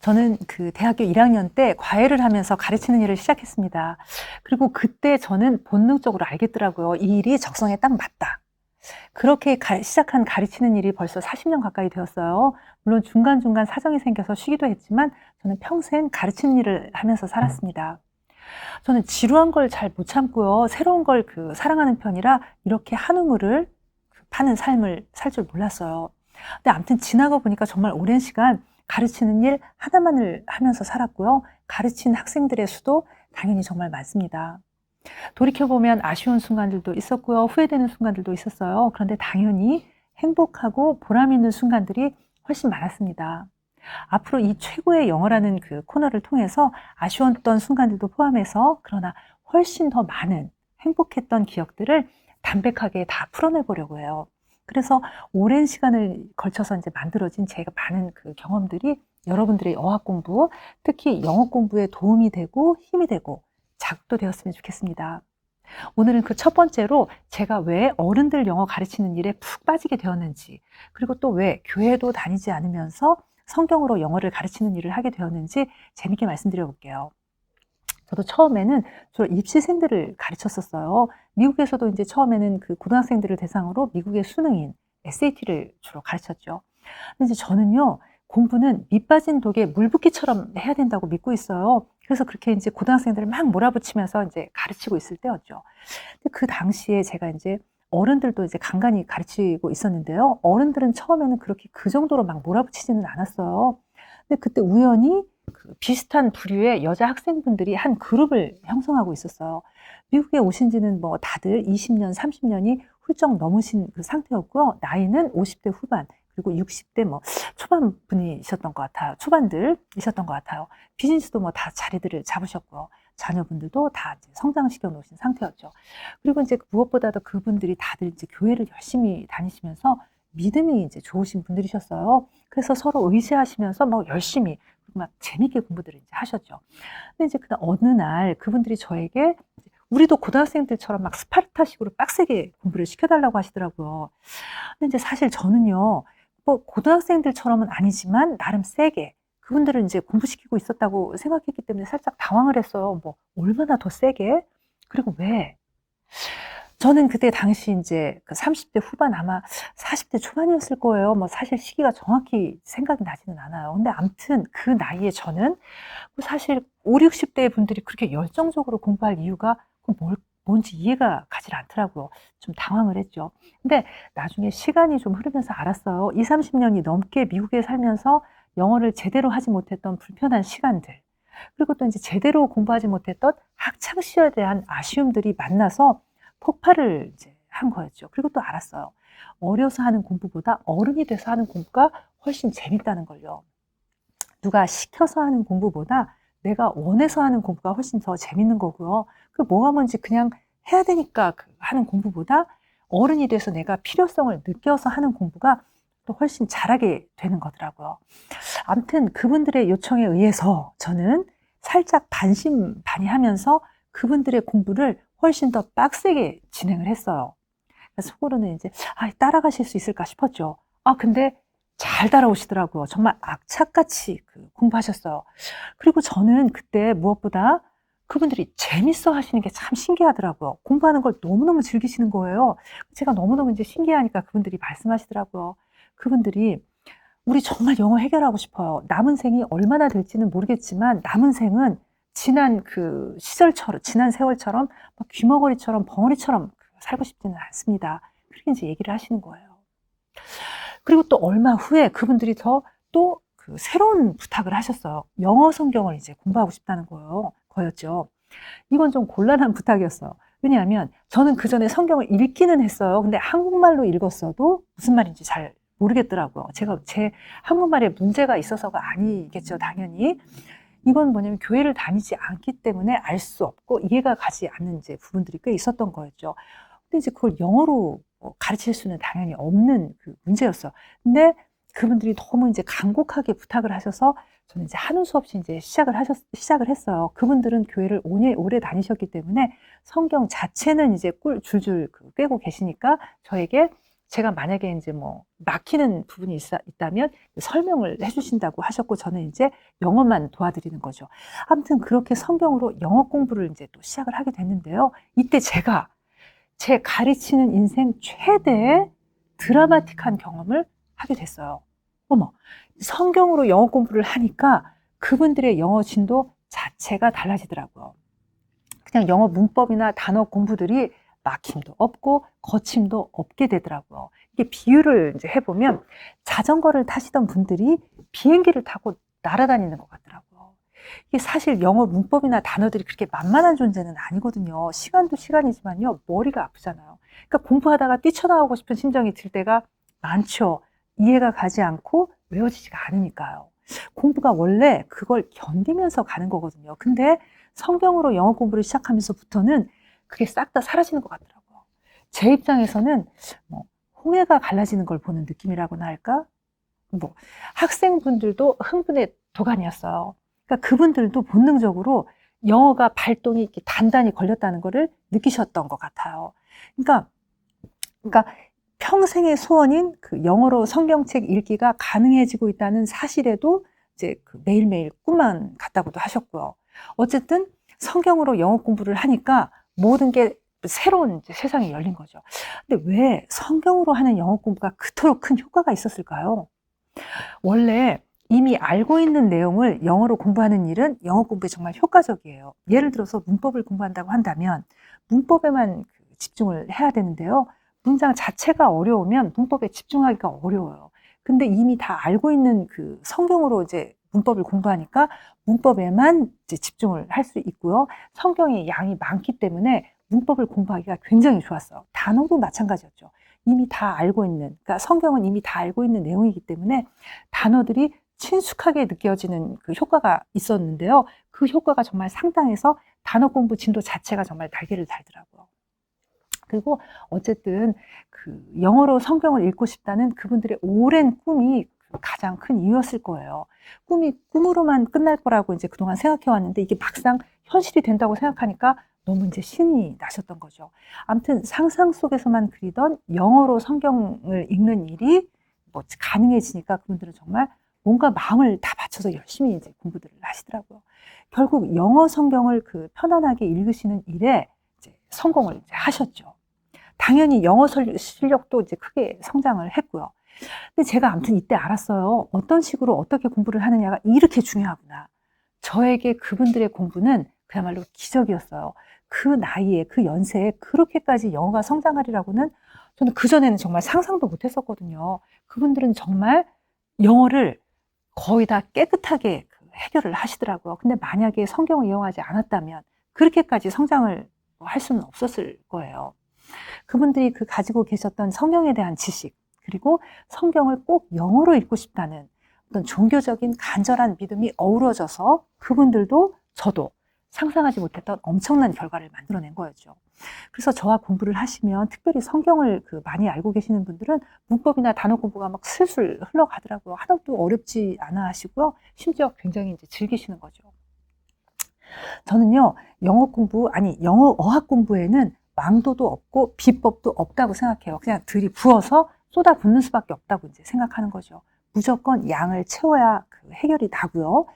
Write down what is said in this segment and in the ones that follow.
저는 그 대학교 1학년 때 과외를 하면서 가르치는 일을 시작했습니다. 그리고 그때 저는 본능적으로 알겠더라고요. 이 일이 적성에 딱 맞다. 그렇게 가- 시작한 가르치는 일이 벌써 40년 가까이 되었어요. 물론 중간중간 사정이 생겨서 쉬기도 했지만 저는 평생 가르치는 일을 하면서 살았습니다. 저는 지루한 걸 잘 못 참고요. 새로운 걸 그 사랑하는 편이라 이렇게 한우물을 그 파는 삶을 살 줄 몰랐어요. 근데 아무튼 지나가 보니까 정말 오랜 시간 가르치는 일 하나만을 하면서 살았고요. 가르친 학생들의 수도 당연히 정말 많습니다. 돌이켜보면 아쉬운 순간들도 있었고요. 후회되는 순간들도 있었어요. 그런데 당연히 행복하고 보람 있는 순간들이 훨씬 많았습니다. 앞으로 이 최고의 영어라는 그 코너를 통해서 아쉬웠던 순간들도 포함해서 그러나 훨씬 더 많은 행복했던 기억들을 담백하게 다 풀어내 보려고 해요. 그래서 오랜 시간을 걸쳐서 이제 만들어진 제가 많은 그 경험들이 여러분들의 어학 공부, 특히 영어 공부에 도움이 되고 힘이 되고 자극도 되었으면 좋겠습니다. 오늘은 그 첫 번째로 제가 왜 어른들 영어 가르치는 일에 푹 빠지게 되었는지, 그리고 또 왜 교회도 다니지 않으면서 성경으로 영어를 가르치는 일을 하게 되었는지 재밌게 말씀드려 볼게요. 저도 처음에는 주로 입시생들을 가르쳤었어요. 미국에서도 이제 처음에는 그 고등학생들을 대상으로 미국의 수능인 SAT를 주로 가르쳤죠. 근데 이제 저는요, 공부는 밑 빠진 독에 물 붓기처럼 해야 된다고 믿고 있어요. 그래서 그렇게 이제 고등학생들을 막 몰아붙이면서 이제 가르치고 있을 때였죠. 근데 그 당시에 제가 이제 어른들도 이제 간간히 가르치고 있었는데요. 어른들은 처음에는 그렇게 그 정도로 막 몰아붙이지는 않았어요. 근데 그때 우연히 그 비슷한 부류의 여자 학생분들이 한 그룹을 형성하고 있었어요. 미국에 오신 지는 뭐 다들 20년, 30년이 훌쩍 넘으신 그 상태였고요. 나이는 50대 후반, 그리고 60대 뭐 초반 분이셨던 것 같아요. 초반들이셨던 것 같아요. 비즈니스도 뭐 다 자리들을 잡으셨고요. 자녀분들도 다 성장시켜 놓으신 상태였죠. 그리고 이제 무엇보다도 그분들이 다들 이제 교회를 열심히 다니시면서 믿음이 이제 좋으신 분들이셨어요. 그래서 서로 의지하시면서 막 열심히 막 재밌게 공부들을 이제 하셨죠. 근데 이제 그날 어느 날 그분들이 저에게 우리도 고등학생들처럼 막 스파르타식으로 빡세게 공부를 시켜달라고 하시더라고요. 근데 이제 사실 저는요, 뭐 고등학생들처럼은 아니지만 나름 세게 그분들을 이제 공부시키고 있었다고 생각했기 때문에 살짝 당황을 했어요. 뭐 얼마나 더 세게? 그리고 왜? 저는 그때 당시 이제 그 30대 후반 아마 40대 초반이었을 거예요. 뭐 사실 시기가 정확히 생각이 나지는 않아요. 근데 아무튼 그 나이에 저는 사실 5, 60대 분들이 그렇게 열정적으로 공부할 이유가 뭘, 뭔지 이해가 가질 않더라고요. 좀 당황을 했죠. 근데 나중에 시간이 좀 흐르면서 알았어요. 20, 30년이 넘게 미국에 살면서 영어를 제대로 하지 못했던 불편한 시간들. 그리고 또 이제 제대로 공부하지 못했던 학창 시절에 대한 아쉬움들이 만나서 폭발을 이제 한 거였죠. 그리고 또 알았어요. 어려서 하는 공부보다 어른이 돼서 하는 공부가 훨씬 재밌다는 걸요. 누가 시켜서 하는 공부보다 내가 원해서 하는 공부가 훨씬 더 재밌는 거고요. 그 뭐가 뭔지 그냥 해야 되니까 그 하는 공부보다 어른이 돼서 내가 필요성을 느껴서 하는 공부가 또 훨씬 잘하게 되는 거더라고요. 아무튼 그분들의 요청에 의해서 저는 살짝 반신반의하면서 그분들의 공부를 훨씬 더 빡세게 진행을 했어요. 속으로는 이제 아, 따라가실 수 있을까 싶었죠. 아 근데 잘 따라오시더라고요. 정말 악착같이 그 공부하셨어요. 그리고 저는 그때 무엇보다 그분들이 재밌어 하시는 게 참 신기하더라고요. 공부하는 걸 너무너무 즐기시는 거예요. 제가 너무너무 이제 신기하니까 그분들이 말씀하시더라고요. 그분들이 우리 정말 영어 해결하고 싶어요. 남은 생이 얼마나 될지는 모르겠지만 남은 생은 지난 그 시절처럼, 지난 세월처럼 귀머거리처럼 벙어리처럼 살고 싶지는 않습니다. 그렇게 이제 얘기를 하시는 거예요. 그리고 또 얼마 후에 그분들이 더또 그 새로운 부탁을 하셨어요. 영어 성경을 이제 공부하고 싶다는 거예요. 거였죠. 이건 좀 곤란한 부탁이었어요. 왜냐하면 저는 그 전에 성경을 읽기는 했어요. 근데 한국말로 읽었어도 무슨 말인지 잘 모르겠더라고요. 제가 제 한국말에 문제가 있어서가 아니겠죠, 당연히. 이건 뭐냐면 교회를 다니지 않기 때문에 알 수 없고 이해가 가지 않는 이제 부분들이 꽤 있었던 거였죠. 근데 이제 그걸 영어로 뭐 가르칠 수는 당연히 없는 그 문제였어. 근데 그분들이 너무 이제 간곡하게 부탁을 하셔서 저는 이제 하는 수 없이 이제 시작을 하셨, 시작을 했어요. 그분들은 교회를 오래, 오래 다니셨기 때문에 성경 자체는 이제 꿀 줄줄 그 꿰고 계시니까 저에게 제가 만약에 이제 뭐 막히는 부분이 있, 있다면 설명을 해주신다고 하셨고 저는 이제 영어만 도와드리는 거죠. 아무튼 그렇게 성경으로 영어 공부를 이제 또 시작을 하게 됐는데요. 이때 제가 제 가르치는 인생 최대의 드라마틱한 경험을 하게 됐어요. 어머, 성경으로 영어 공부를 하니까 그분들의 영어 진도 자체가 달라지더라고요. 그냥 영어 문법이나 단어 공부들이 막힘도 없고 거침도 없게 되더라고요. 이게 비유를 이제 해보면 자전거를 타시던 분들이 비행기를 타고 날아다니는 것 같더라고요. 이게 사실 영어 문법이나 단어들이 그렇게 만만한 존재는 아니거든요. 시간도 시간이지만요, 머리가 아프잖아요. 그러니까 공부하다가 뛰쳐나오고 싶은 심정이 들 때가 많죠. 이해가 가지 않고 외워지지가 않으니까요. 공부가 원래 그걸 견디면서 가는 거거든요. 근데 성경으로 영어 공부를 시작하면서부터는 그게 싹 다 사라지는 것 같더라고요. 제 입장에서는 뭐 홍해가 갈라지는 걸 보는 느낌이라고나 할까? 뭐 학생분들도 흥분의 도가니였어요. 그러니까 그분들도 본능적으로 영어가 발동이 이렇게 단단히 걸렸다는 것을 느끼셨던 것 같아요. 그러니까, 그러니까 평생의 소원인 그 영어로 성경책 읽기가 가능해지고 있다는 사실에도 이제 그 매일매일 꿈만 같다고도 하셨고요. 어쨌든 성경으로 영어 공부를 하니까 모든 게 새로운 세상이 열린 거죠. 근데 왜 성경으로 하는 영어 공부가 그토록 큰 효과가 있었을까요? 원래 이미 알고 있는 내용을 영어로 공부하는 일은 영어 공부에 정말 효과적이에요. 예를 들어서 문법을 공부한다고 한다면 문법에만 그 집중을 해야 되는데요. 문장 자체가 어려우면 문법에 집중하기가 어려워요. 근데 이미 다 알고 있는 그 성경으로 이제 문법을 공부하니까 문법에만 집중을 할 수 있고요. 성경의 양이 많기 때문에 문법을 공부하기가 굉장히 좋았어요. 단어도 마찬가지였죠. 이미 다 알고 있는, 그러니까 성경은 이미 다 알고 있는 내용이기 때문에 단어들이 친숙하게 느껴지는 그 효과가 있었는데요. 그 효과가 정말 상당해서 단어 공부 진도 자체가 정말 날개를 달더라고요. 그리고 어쨌든 그 영어로 성경을 읽고 싶다는 그분들의 오랜 꿈이 가장 큰 이유였을 거예요. 꿈이 꿈으로만 끝날 거라고 이제 그동안 생각해 왔는데 이게 막상 현실이 된다고 생각하니까 너무 이제 신이 나셨던 거죠. 아무튼 상상 속에서만 그리던 영어로 성경을 읽는 일이 뭐 가능해지니까 그분들은 정말 뭔가 마음을 다 바쳐서 열심히 이제 공부들을 하시더라고요. 결국 영어 성경을 그 편안하게 읽으시는 일에 이제 성공을 이제 하셨죠. 당연히 영어 실력도 이제 크게 성장을 했고요. 근데 제가 아무튼 이때 알았어요. 어떤 식으로 어떻게 공부를 하느냐가 이렇게 중요하구나. 저에게 그분들의 공부는 그야말로 기적이었어요. 그 나이에, 그 연세에 그렇게까지 영어가 성장하리라고는 저는 그전에는 정말 상상도 못 했었거든요. 그분들은 정말 영어를 거의 다 깨끗하게 그 해결을 하시더라고요. 근데 만약에 성경을 이용하지 않았다면 그렇게까지 성장을 할 수는 없었을 거예요. 그분들이 그 가지고 계셨던 성경에 대한 지식, 그리고 성경을 꼭 영어로 읽고 싶다는 어떤 종교적인 간절한 믿음이 어우러져서 그분들도 저도 상상하지 못했던 엄청난 결과를 만들어낸 거였죠. 그래서 저와 공부를 하시면 특별히 성경을 그 많이 알고 계시는 분들은 문법이나 단어 공부가 막 슬슬 흘러가더라고요. 하나도 어렵지 않아 하시고요. 심지어 굉장히 이제 즐기시는 거죠. 저는요, 영어 공부, 아니, 영어 어학 공부에는 왕도도 없고 비법도 없다고 생각해요. 그냥 들이 부어서 쏟아붓는 수밖에 없다고 이제 생각하는 거죠. 무조건 양을 채워야 그 해결이 나고요.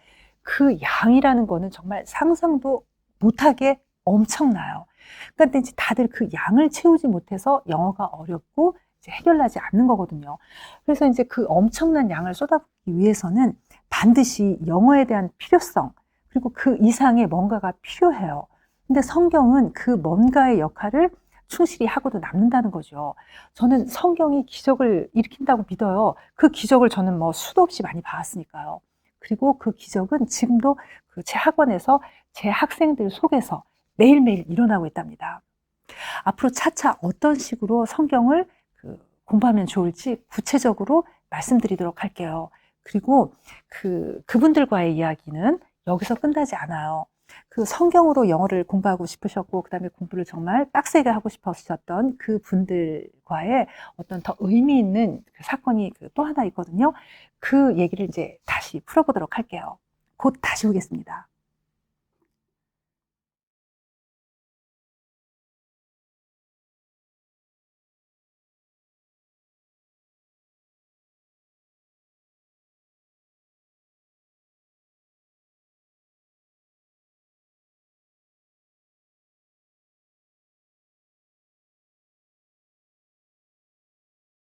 그 양이라는 거는 정말 상상도 못하게 엄청나요. 그러니까 이제 다들 그 양을 채우지 못해서 영어가 어렵고 해결나지 않는 거거든요. 그래서 이제 그 엄청난 양을 쏟아붓기 위해서는 반드시 영어에 대한 필요성 그리고 그 이상의 뭔가가 필요해요. 근데 성경은 그 뭔가의 역할을 충실히 하고도 남는다는 거죠. 저는 성경이 기적을 일으킨다고 믿어요. 그 기적을 저는 뭐 수도 없이 많이 봐왔으니까요. 그리고 그 기적은 지금도 그 제 학원에서 제 학생들 속에서 매일매일 일어나고 있답니다. 앞으로 차차 어떤 식으로 성경을 그 공부하면 좋을지 구체적으로 말씀드리도록 할게요. 그리고 그, 그분들과의 이야기는 여기서 끝나지 않아요. 그 성경으로 영어를 공부하고 싶으셨고 그다음에 공부를 정말 빡세게 하고 싶으셨던 그 분들과의 어떤 더 의미 있는 그 사건이 그또 하나 있거든요. 그 얘기를 이제 다시 풀어보도록 할게요. 곧 다시 오겠습니다.